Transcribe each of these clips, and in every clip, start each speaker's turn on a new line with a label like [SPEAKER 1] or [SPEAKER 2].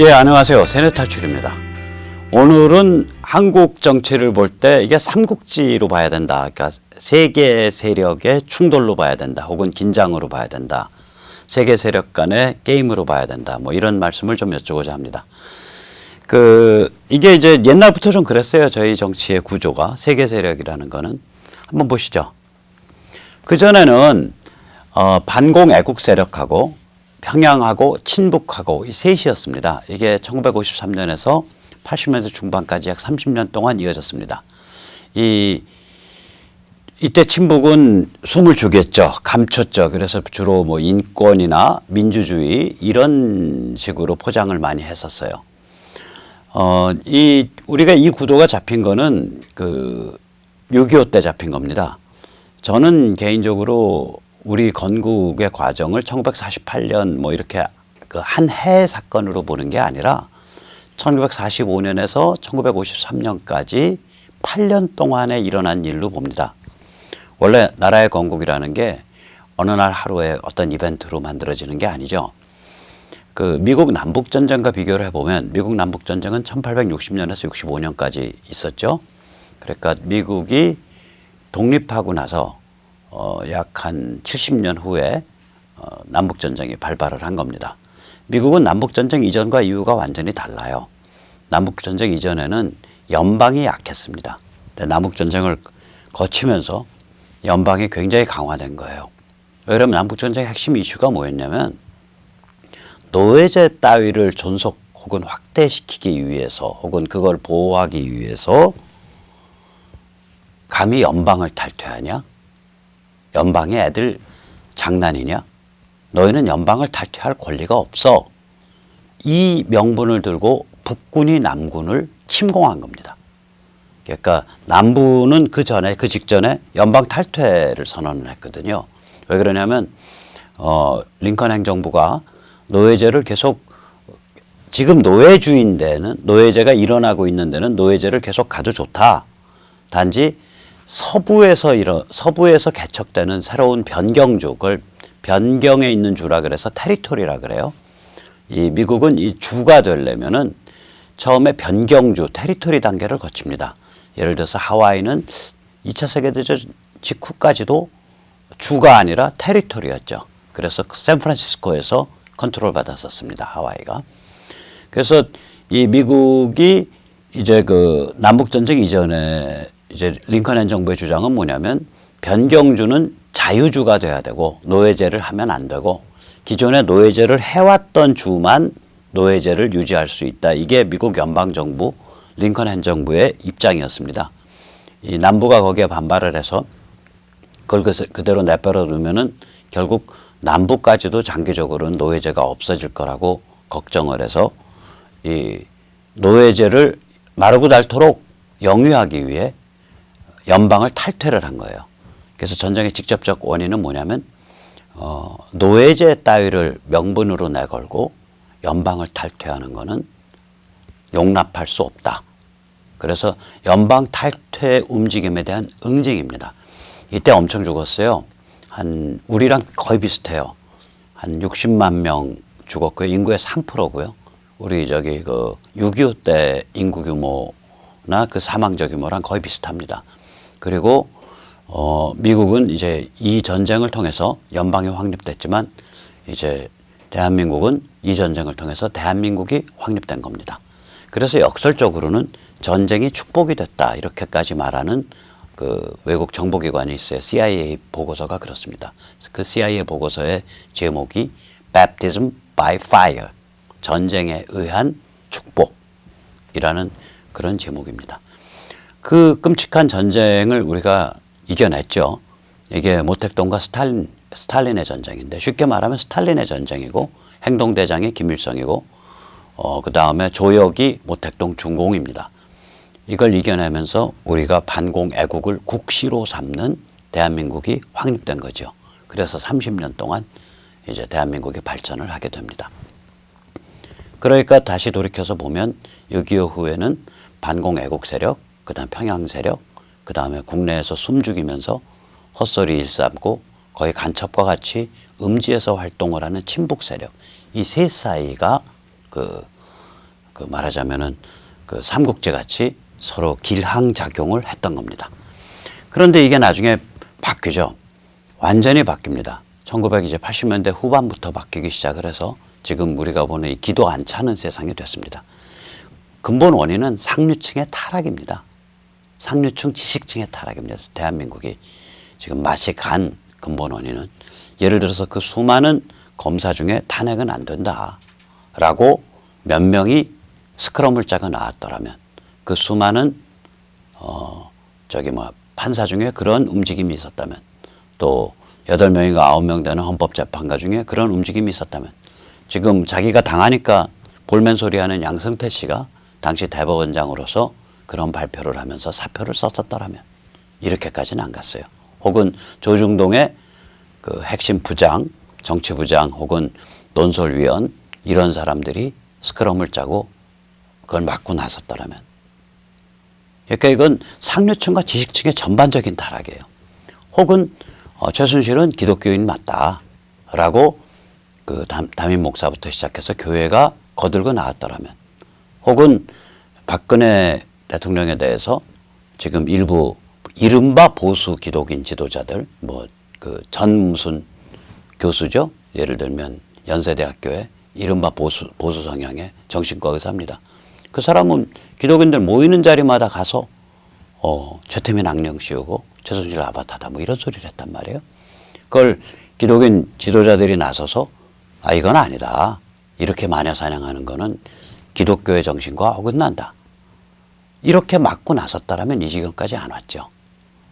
[SPEAKER 1] 예, 안녕하세요. 세뇌 탈출입니다. 오늘은 한국 정치를 볼 때 이게 삼국지로 봐야 된다. 그러니까 세계 세력의 충돌로 봐야 된다. 혹은 긴장으로 봐야 된다. 세계 세력 간의 게임으로 봐야 된다. 뭐 이런 말씀을 좀 여쭈고자 합니다. 그 이게 이제 옛날부터 좀 그랬어요. 저희 정치의 구조가 세계 세력이라는 거는 한번 보시죠. 그 전에는 어, 반공 애국 세력하고 평양하고 친북하고 이 셋이었습니다. 이게 1953년에서 80년대 중반까지 약 30년 동안 이어졌습니다. 이 이때 친북은 숨을 죽였죠. 감췄죠. 그래서 주로 뭐 인권이나 민주주의 이런 식으로 포장을 많이 했었어요. 어, 이 우리가 이 구도가 잡힌 거는 그 6.25 때 잡힌 겁니다. 저는 개인적으로 우리 건국의 과정을 1948년 뭐 이렇게 그 한 해 사건으로 보는 게 아니라 1945년에서 1953년까지 8년 동안에 일어난 일로 봅니다. 원래 나라의 건국이라는 게 어느 날 하루에 어떤 이벤트로 만들어지는 게 아니죠. 그 미국 남북 전쟁과 비교를 해보면 미국 남북 전쟁은 1860년에서 65년까지 있었죠. 그러니까 미국이 독립하고 나서 어, 약 한 70년 후에 어, 남북 전쟁이 발발을 한 겁니다. 미국은 남북 전쟁 이전과 이후가 완전히 달라요. 남북 전쟁 이전에는 연방이 약했습니다. 남북 전쟁을 거치면서 연방이 굉장히 강화된 거예요. 왜냐하면 남북 전쟁의 핵심 이슈가 뭐였냐면 노예제 따위를 존속 혹은 확대시키기 위해서 혹은 그걸 보호하기 위해서 감히 연방을 탈퇴하냐? 연방의 애들 장난이냐? 너희는 연방을 탈퇴할 권리가 없어. 이 명분을 들고 북군이 남군을 침공한 겁니다. 그러니까 남부는 그 전에 그 직전에 연방 탈퇴를 선언을 했거든요. 왜 그러냐면 어 링컨 행정부가 노예제를 계속 지금 노예주인 데는 노예제가 일어나고 있는 데는 노예제를 계속 가도 좋다. 단지 서부에서 이런 서부에서 개척되는 새로운 그걸 변경에 있는 주라 그래서 테리토리라 그래요. 이 미국은 이 주가 되려면은 처음에 변경주 테리토리 단계를 거칩니다. 예를 들어서 하와이는 2차 세계대전 직후까지도 주가 아니라 테리토리였죠. 그래서 샌프란시스코에서 컨트롤 받았었습니다. 하와이가. 그래서 이 미국이 이제 그 남북 전쟁 이전에 이제 링컨 행정부의 주장은 뭐냐면 변경주는 자유주가 돼야 되고 노예제를 하면 안 되고 기존에 노예제를 해왔던 주만 노예제를 유지할 수 있다. 이게 미국 연방 정부 링컨 행정부의 입장이었습니다. 이 남부가 거기에 반발을 해서 그걸 그- 그대로 내버려 두면은 결국 남부까지도 장기적으로는 노예제가 없어질 거라고 걱정을 해서 이 노예제를 마르고 닳도록 영위하기 위해 연방을 탈퇴를 한 거예요. 그래서 전쟁의 직접적 원인은 뭐냐면 어, 노예제 따위를 명분으로 내걸고 연방을 탈퇴하는 거는 용납할 수 없다. 그래서 연방 탈퇴 움직임에 대한 응징입니다. 이때 엄청 죽었어요. 한 우리랑 거의 비슷해요. 한 60만 명 죽었고요. 인구의 3%고요. 우리 저기 그 6.25 때 인구 규모나 그 사망자 규모랑 거의 비슷합니다. 그리고 어 미국은 이제 이 전쟁을 통해서 연방이 확립됐지만 이제 대한민국은 이 전쟁을 통해서 대한민국이 확립된 겁니다. 그래서 역설적으로는 전쟁이 축복이 됐다 이렇게까지 말하는 그 외국 정보기관이 있어요. CIA 보고서가 그렇습니다. 그 CIA 보고서의 제목이 Baptism by Fire 전쟁에 의한 축복이라는 그런 제목입니다. 그 끔찍한 전쟁을 우리가 이겨냈죠. 이게 모택동과 스탈린, 스탈린의 전쟁인데 쉽게 말하면 스탈린의 전쟁이고 행동대장이 김일성이고 어, 그 다음에 조역이 모택동 중공입니다. 이걸 이겨내면서 우리가 반공 애국을 국시로 삼는 대한민국이 확립된 거죠. 그래서 30년 동안 이제 대한민국이 발전을 하게 됩니다. 그러니까 다시 돌이켜서 보면 6.25 후에는 반공 애국 세력, 그 다음 평양 세력, 그 다음에 국내에서 숨죽이면서 헛소리 일삼고 거의 간첩과 같이 음지에서 활동을 하는 친북 세력 이셋 사이가 그 그 말하자면은 그 삼국제 같이 서로 길항 작용을 했던 겁니다. 그런데 이게 나중에 바뀌죠. 완전히 바뀝니다. 1980년대 후반부터 바뀌기 시작을 해서 지금 우리가 보는 이 기도 안 차는 세상이 됐습니다. 근본 원인은 상류층의 타락입니다. 상류층 지식층의 타락입니다. 대한민국이 지금 맛이 간 근본 원인은 예를 들어서 그 수많은 검사 중에 탄핵은 안 된다라고 몇 명이 스크럼을 짜고 나왔더라면 그 수많은 어 저기 뭐 판사 중에 그런 움직임이 있었다면 또 여덟 명인가 아홉 명 되는 헌법재판관 중에 그런 움직임이 있었다면 지금 자기가 당하니까 볼멘 소리하는 양승태 씨가 당시 대법원장으로서 그런 발표를 하면서 사표를 썼었더라면 이렇게까지는 안 갔어요. 혹은 조중동의 그 핵심 부장, 정치부장 혹은 논설위원 이런 사람들이 스크럼을 짜고 그걸 막고 나섰더라면 그러니까 이건 상류층과 지식층의 전반적인 타락이에요. 혹은 어, 최순실은 기독교인 맞다라고 그 담, 담임 목사부터 시작해서 교회가 거들고 나왔더라면 혹은 박근혜 대통령에 대해서 지금 일부 이른바 보수 기독인 지도자들 뭐 그 전 무슨 교수죠 예를 들면 연세대학교에 이른바 보수 보수 성향의 정신과 의사입니다. 그 사람은 기독인들 모이는 자리마다 가서 어, 최태민 악령 씌우고 최순실 아바타다 뭐 이런 소리를 했단 말이에요. 그걸 기독인 지도자들이 나서서 아 이건 아니다. 이렇게 마녀 사냥하는 거는 기독교의 정신과 어긋난다. 이렇게 맞고 나섰다라면 이 지경까지 안 왔죠.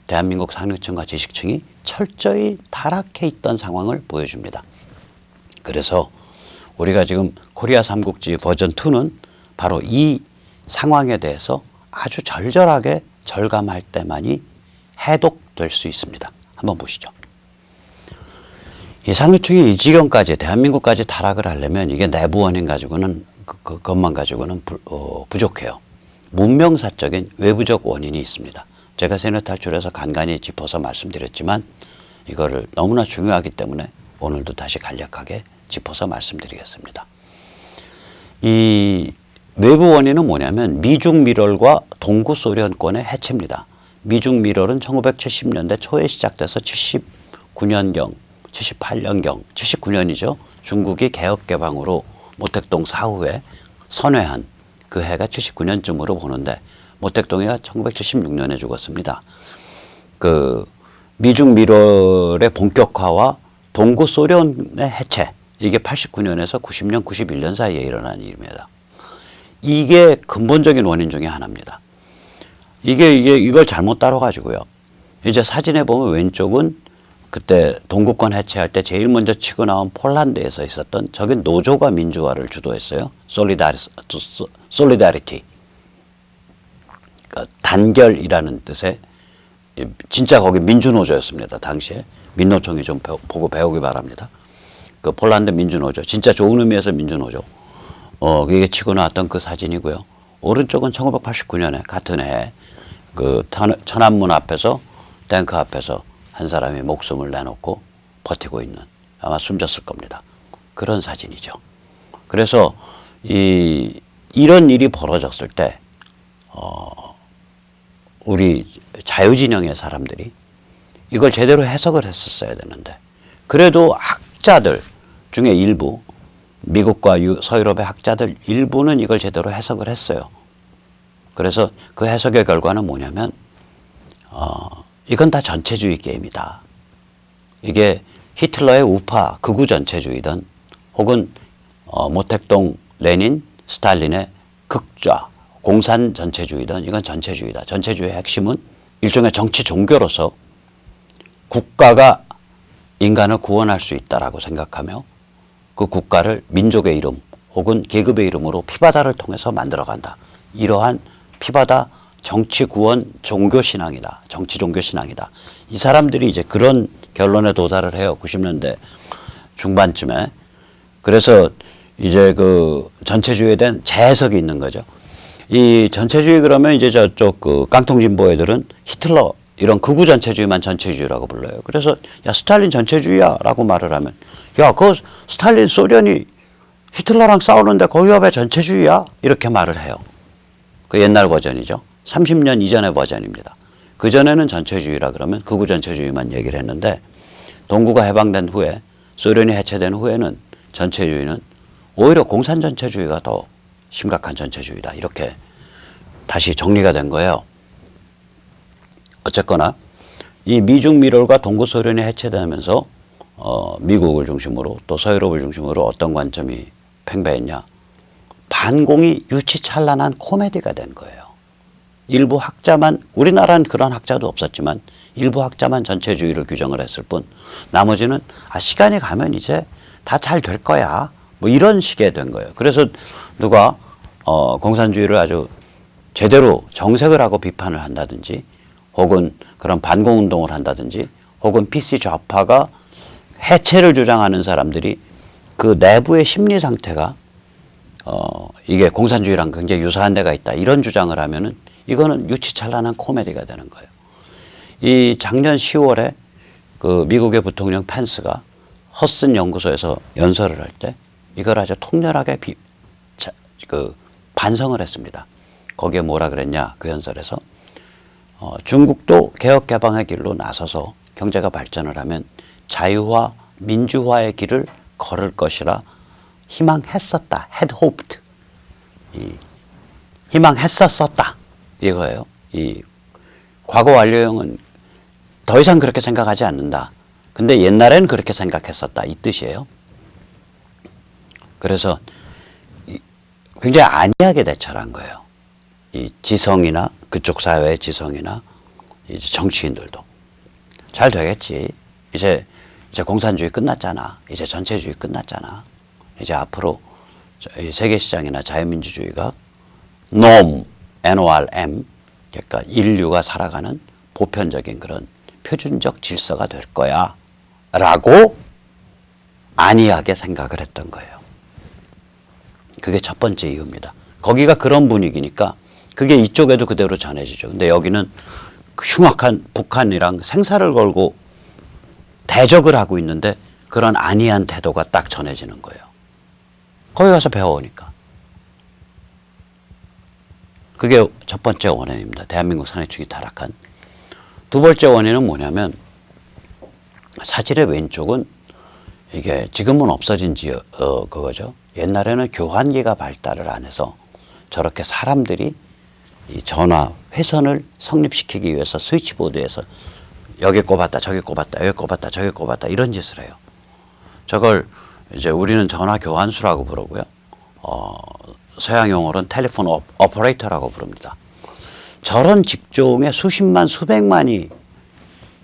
[SPEAKER 1] 대한민국 상류층과 지식층이 철저히 타락해 있던 상황을 보여줍니다. 그래서 우리가 지금 코리아 삼국지 버전 2는 바로 이 상황에 대해서 아주 절절하게 절감할 때만이 해독될 수 있습니다. 한번 보시죠. 이 상류층이 이 지경까지 대한민국까지 타락을 하려면 이게 내부 원인 가지고는 그, 그것만 가지고는 부, 어, 부족해요. 문명사적인 외부적 원인이 있습니다. 제가 세뇌 탈출해서 간간히 짚어서 말씀드렸지만 이거를 너무나 중요하기 때문에 오늘도 다시 간략하게 짚어서 말씀드리겠습니다. 이 외부 원인은 뭐냐면 미중 밀월과 동구 소련권의 해체입니다. 미중 밀월은 1970년대 초에 시작돼서 79년경, 78년경, 79년이죠. 중국이 개혁 개방으로 모택동 사후에 선회한 그 해가 79년쯤으로 보는데 모택동이가 1976년에 죽었습니다. 그 미중 밀월의 본격화와 동구 소련의 해체 이게 89년에서 90년, 91년 사이에 일어난 일입니다. 이게 근본적인 원인 중에 하나입니다. 이게 이게 이걸 잘못 따라 가지고요. 이제 사진에 보면 왼쪽은 그때 동구권 해체할 때 제일 먼저 치고 나온 폴란드에서 있었던 저게 노조가 민주화를 주도했어요. 솔리다리, 솔리다리티. 그러니까 단결이라는 뜻의 진짜 거기 민주노조였습니다. 당시에 민노총이 좀 보고 배우기 바랍니다. 그 폴란드 민주노조 진짜 좋은 의미에서 민주노조. 어 그게 치고 나왔던 그 사진이고요. 오른쪽은 1989년에 같은 해에 그 천안문 앞에서 탱크 앞에서 한 사람이 목숨을 내놓고 버티고 있는 아마 숨졌을 겁니다. 그런 사진이죠. 그래서 이 이런 일이 벌어졌을 때 어, 우리 자유진영의 사람들이 이걸 제대로 해석을 했었어야 되는데 그래도 학자들 중에 일부 미국과 유, 서유럽의 학자들 일부는 이걸 제대로 해석을 했어요. 그래서 그 해석의 결과는 뭐냐면 어, 이건 다 전체주의 게임이다. 이게 히틀러의 우파 극우 전체주의든 혹은 어, 모택동 레닌 스탈린의 극좌 공산 전체주의든 이건 전체주의다. 전체주의의 핵심은 일종의 정치 종교로서 국가가 인간을 구원할 수 있다라고 생각하며 그 국가를 민족의 이름 혹은 계급의 이름으로 피바다를 통해서 만들어간다. 이러한 피바다 정치 구원 종교 신앙이다. 정치 종교 신앙이다. 이 사람들이 이제 그런 결론에 도달을 해요. 90년대 중반쯤에. 그래서 이제 그 전체주의에 대한 재해석이 있는 거죠. 이 전체주의 그러면 이제 저쪽 그 깡통 진보 애들은 히틀러 이런 극우 전체주의만 전체주의라고 불러요. 그래서 야 스탈린 전체주의야라고 말을 하면 야 그 스탈린 소련이 히틀러랑 싸우는데 거기 왜 전체주의야? 이렇게 말을 해요. 그 옛날 버전이죠. 30년 이전의 버전입니다. 그 전에는 전체주의라 그러면 극우 전체주의만 얘기를 했는데 동구가 해방된 후에 소련이 해체된 후에는 전체주의는 오히려 공산 전체주의가 더 심각한 전체주의다. 이렇게 다시 정리가 된 거예요. 어쨌거나 이 미중 미럴과 동구 소련이 해체되면서 어, 미국을 중심으로 또 서유럽을 중심으로 어떤 관점이 팽배했냐? 반공이 유치찬란한 코미디가 된 거예요. 일부 학자만 우리나라는 그런 학자도 없었지만 일부 학자만 전체주의를 규정을 했을 뿐 나머지는 아 시간이 가면 이제 다 잘 될 거야 뭐 이런 식의 된 거예요. 그래서 누가 어 공산주의를 아주 제대로 정색을 하고 비판을 한다든지 혹은 그런 반공 운동을 한다든지 혹은 PC 좌파가 해체를 주장하는 사람들이 그 내부의 심리 상태가 어, 이게 공산주의랑 굉장히 유사한 데가 있다. 이런 주장을 하면은 이거는 유치찬란한 코미디가 되는 거예요. 이 작년 10월에 그 미국의 부통령 펜스가 허슨 연구소에서 연설을 할 때 이걸 아주 통렬하게 비, 자, 그 반성을 했습니다. 거기에 뭐라 그랬냐 그 연설에서 어, 중국도 개혁 개방의 길로 나서서 경제가 발전을 하면 자유화 민주화의 길을 걸을 것이라 희망했었다. had hoped. 이 희망했었었다. 이거예요. 이 과거 완료형은 더 이상 그렇게 생각하지 않는다. 근데 옛날에는 그렇게 생각했었다. 이 뜻이에요. 그래서 이 굉장히 안이하게 대처한 거예요. 이 지성이나 그쪽 사회의 지성이나 정치인들도 잘 되겠지. 이제 이제 공산주의 끝났잖아. 이제 전체주의 끝났잖아. 이제 앞으로 세계 시장이나 자유민주주의가 NOM, NORM, 그러니까 인류가 살아가는 보편적인 그런 표준적 질서가 될 거야. 라고 안이하게 생각을 했던 거예요. 그게 첫 번째 이유입니다. 거기가 그런 분위기니까 그게 이쪽에도 그대로 전해지죠. 근데 여기는 그 흉악한 북한이랑 생사를 걸고 대적을 하고 있는데 그런 안이한 태도가 딱 전해지는 거예요. 거기 가서 배워오니까. 그게 첫 번째 원인입니다. 대한민국 산해축이 타락한. 두 번째 원인은 뭐냐면 사실의 왼쪽은 이게 지금은 없어진 지 어, 그거죠. 옛날에는 교환기가 발달을 안 해서 저렇게 사람들이 이 전화 회선을 성립시키기 위해서 스위치보드에서 여기 꼽았다 저기 꼽았다 여기 꼽았다 저기 꼽았다 이런 짓을 해요. 저걸 이제 우리는 전화 교환수라고 부르고요. 어, 서양 용어로는 텔레폰 오, 오퍼레이터라고 부릅니다. 저런 직종에 수십만 수백만이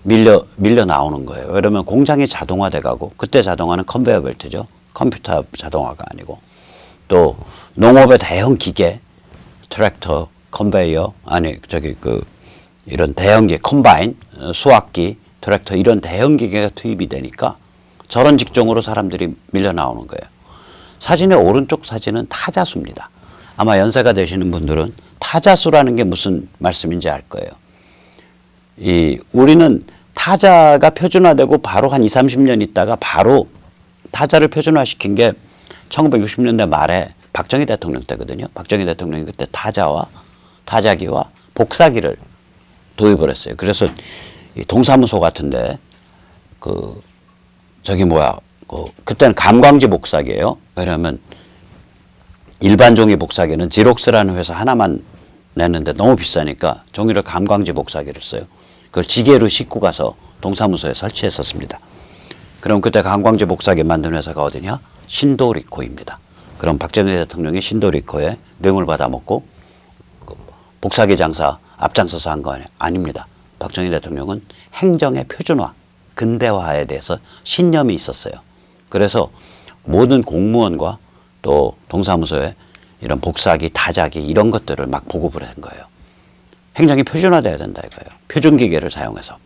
[SPEAKER 1] 밀려 밀려 나오는 거예요. 그러면 공장이 자동화돼 가고 그때 자동화는 컨베이어 벨트죠. 컴퓨터 자동화가 아니고 또 농업의 대형 기계 트랙터, 컨베이어 아니 저기 그 이런 대형기 컴바인, 어, 수확기, 트랙터 이런 대형 기계가 투입이 되니까 저런 직종으로 사람들이 밀려 나오는 거예요. 사진의 오른쪽 사진은 타자수입니다. 아마 연세가 되시는 분들은 타자수라는 게 무슨 말씀인지 알 거예요. 이 우리는 타자가 표준화되고 바로 한 2, 30년 있다가 바로 타자를 표준화시킨 게 1960년대 말에 박정희 대통령 때거든요. 박정희 대통령이 그때 타자와 타자기와 복사기를 도입을 했어요. 그래서 이 동사무소 같은데 그 저기 뭐야 그 그때는 감광지 복사기예요. 왜냐하면 일반 종이 복사기는 지록스라는 회사 하나만 냈는데 너무 비싸니까 종이를 감광지 복사기를 써요. 그걸 지게로 싣고 가서 동사무소에 설치했었습니다. 그럼 그때 감광지 복사기 만든 회사가 어디냐? 신도리코입니다. 그럼 박정희 대통령이 신도리코에 뇌물 받아먹고 그 복사기 장사 앞장서서 한 거 아니, 아닙니다. 박정희 대통령은 행정의 표준화, 근대화에 대해서 신념이 있었어요. 그래서 모든 공무원과 또 동사무소에 이런 복사기, 타자기 이런 것들을 막 보급을 한 거예요. 행정이 표준화돼야 된다 이거예요. 표준 기계를 사용해서.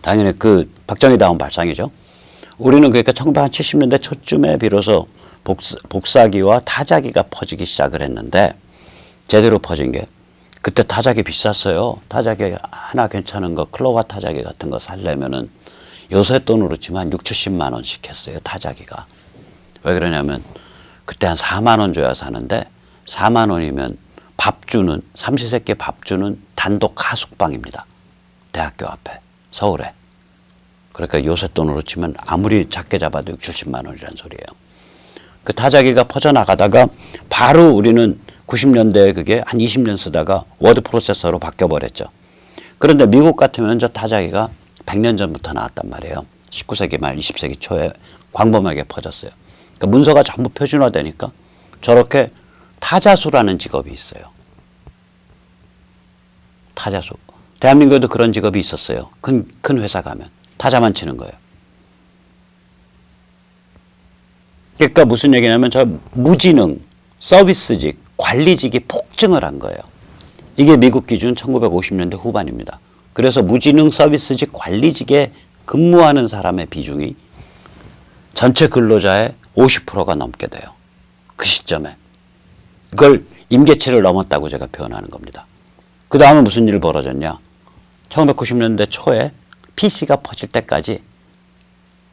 [SPEAKER 1] 당연히 그 박정희 다운 발상이죠. 우리는 그러니까 1970년대 초쯤에 비로소 복사, 복사기와 타자기가 퍼지기 시작을 했는데 제대로 퍼진 게 그때 타자기 비쌌어요. 타자기 하나 괜찮은 거 클로바 타자기 같은 거 살려면은 요새 돈으로 치면 6, 70만 원씩 했어요. 타자기가. 왜 그러냐면 그때 한 4만 원 줘야 사는데 4만 원이면 밥 주는 삼시세끼 밥 주는 단독 하숙방입니다. 대학교 앞에 서울에. 그러니까 요새 돈으로 치면 아무리 작게 잡아도 6, 70만 원이란 소리예요. 그 타자기가 퍼져나가다가 바로 우리는 90년대에 그게 한 20년 쓰다가 워드 프로세서로 바뀌어 버렸죠. 그런데 미국 같으면 저 타자기가 100년 전부터 나왔단 말이에요. 19세기 말 20세기 초에 광범위하게 퍼졌어요. 그러니까 문서가 전부 표준화되니까 저렇게 타자수라는 직업이 있어요. 타자수. 대한민국에도 그런 직업이 있었어요. 큰, 큰 회사 가면. 타자만 치는 거예요. 그러니까 무슨 얘기냐면 저 무지능, 서비스직, 관리직이 폭증을 한 거예요. 이게 미국 기준 1950년대 후반입니다. 그래서 무지능 서비스직 관리직에 근무하는 사람의 비중이 전체 근로자의 50%가 넘게 돼요. 그 시점에. 그걸 임계치를 넘었다고 제가 표현하는 겁니다. 그 다음에 무슨 일이 벌어졌냐. 1990년대 초에 PC가 퍼질 때까지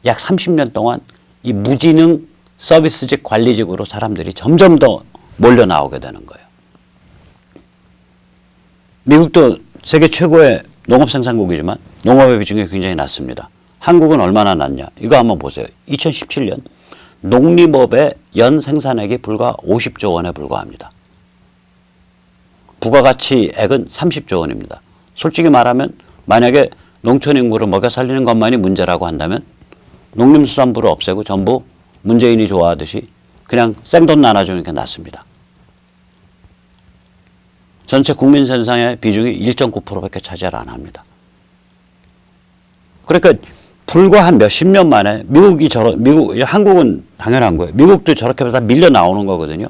[SPEAKER 1] 약 30년 동안 이 무지능 서비스직 관리직으로 사람들이 점점 더 몰려 나오게 되는 거예요. 미국도 세계 최고의 농업 생산국이지만 농업의 비중이 굉장히 낮습니다. 한국은 얼마나 낮냐? 이거 한번 보세요. 2017년 농림업의 연 생산액이 불과 50조 원에 불과합니다. 부가가치액은 30조 원입니다. 솔직히 말하면 만약에 농촌 인구를 먹여 살리는 것만이 문제라고 한다면 농림수산부를 없애고 전부 문재인이 좋아하듯이 그냥 생돈 나눠주는 게 낫습니다. 전체 국민 생산의 비중이 1.9%밖에 차지를 안 합니다. 그러니까 불과 한 몇십 년 만에 미국이 저러 미국 한국은 당연한 거예요. 미국도 저렇게 다 밀려 나오는 거거든요.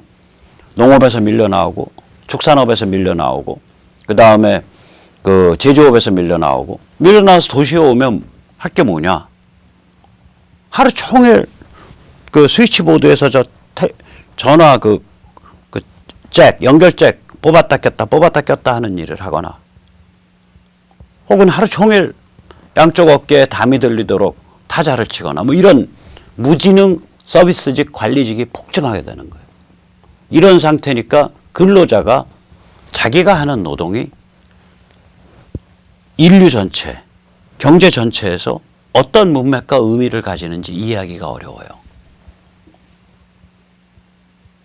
[SPEAKER 1] 농업에서 밀려 나오고 축산업에서 밀려 나오고 그 다음에 그 제조업에서 밀려 나오고 밀려 나와서 도시에 오면 할 게 뭐냐? 하루 종일 그 스위치보드에서 저 태, 전화 그, 그 잭, 연결잭 뽑았다 꼈다 뽑았다 꼈다 하는 일을 하거나 혹은 하루 종일 양쪽 어깨에 담이 들리도록 타자를 치거나 뭐 이런 무지능 서비스직 관리직이 폭증하게 되는 거예요. 이런 상태니까 근로자가 자기가 하는 노동이 인류 전체, 경제 전체에서 어떤 문맥과 의미를 가지는지 이해하기가 어려워요.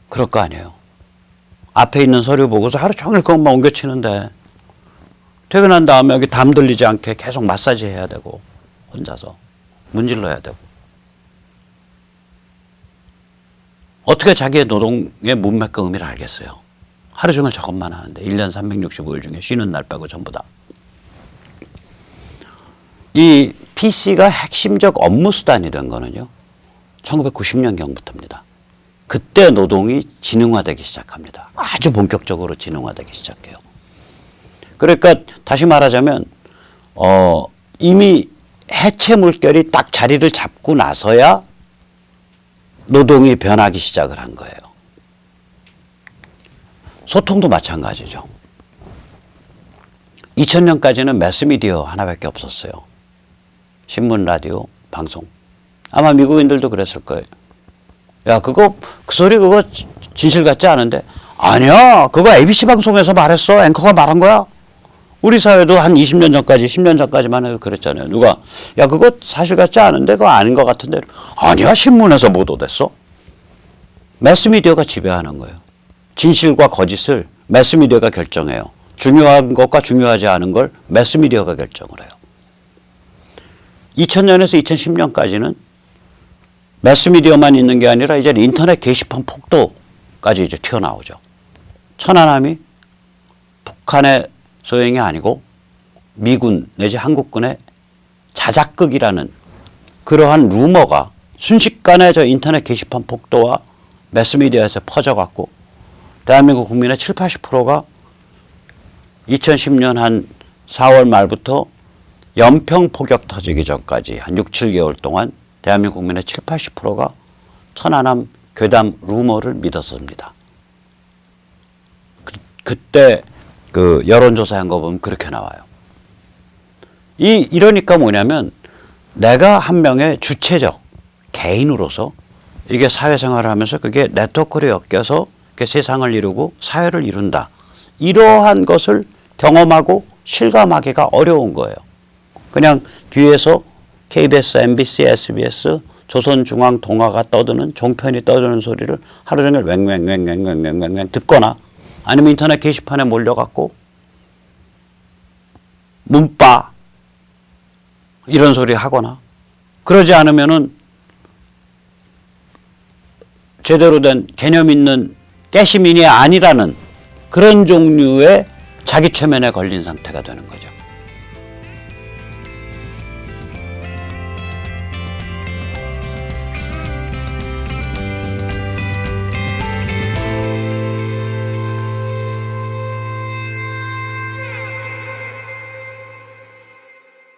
[SPEAKER 1] 그럴 거 아니에요. 앞에 있는 서류 보고서 하루 종일 그것만 옮겨치는데 퇴근한 다음에 여기 담 들리지 않게 계속 마사지 해야 되고 혼자서 문질러야 되고 어떻게 자기의 노동의 문맥과 의미를 알겠어요? 하루 종일 저것만 하는데 1년 365일 중에 쉬는 날 빼고 전부 다. 이 PC가 핵심적 업무 수단이 된 거는요. 1990년경부터입니다. 그때 노동이 지능화되기 시작합니다. 아주 본격적으로 지능화되기 시작해요. 그러니까 다시 말하자면 어 이미 해체 물결이 딱 자리를 잡고 나서야 노동이 변하기 시작을 한 거예요. 소통도 마찬가지죠. 2000년까지는 매스미디어 하나밖에 없었어요. 신문, 라디오, 방송. 아마 미국인들도 그랬을 거예요. 야, 그거, 그 소리 그거 진실 같지 않은데? 아니야. 그거 ABC 방송에서 말했어. 앵커가 말한 거야. 우리 사회도 한 20년 전까지, 10년 전까지만 해도 그랬잖아요. 누가, 야, 그거 사실 같지 않은데? 그거 아닌 것 같은데? 아니야. 신문에서 보도됐어. 매스미디어가 지배하는 거예요. 진실과 거짓을 매스미디어가 결정해요. 중요한 것과 중요하지 않은 걸 매스미디어가 결정을 해요. 2000년에서 2010년까지는 매스미디어만 있는 게 아니라 이제 인터넷 게시판 폭도까지 이제 튀어나오죠. 천안함이 북한의 소행이 아니고 미군 내지 한국군의 자작극이라는 그러한 루머가 순식간에 저 인터넷 게시판 폭도와 매스미디어에서 퍼져갖고 대한민국 국민의 7, 80%가 2010년 한 4월 말부터 연평 포격 터지기 전까지 한 6, 7개월 동안 대한민국 국민의 7, 80%가 천안함 괴담 루머를 믿었습니다. 그, 그때 그 여론조사한 거 보면 그렇게 나와요. 이, 이러니까 뭐냐면 내가 한 명의 주체적 개인으로서 이게 사회생활을 하면서 그게 네트워크로 엮여서 세상을 이루고 사회를 이룬다. 이러한 것을 경험하고 실감하기가 어려운 거예요. 그냥 귀에서 KBS, MBC, SBS, 조선중앙 동화가 떠드는 종편이 떠드는 소리를 하루 종일 왱왱왱왱왱왱왱 듣거나 아니면 인터넷 게시판에 몰려갖고 문바 이런 소리 하거나 그러지 않으면은 제대로 된 개념 있는 깨시민이 아니라는 그런 종류의 자기 최면에 걸린 상태가 되는 거죠.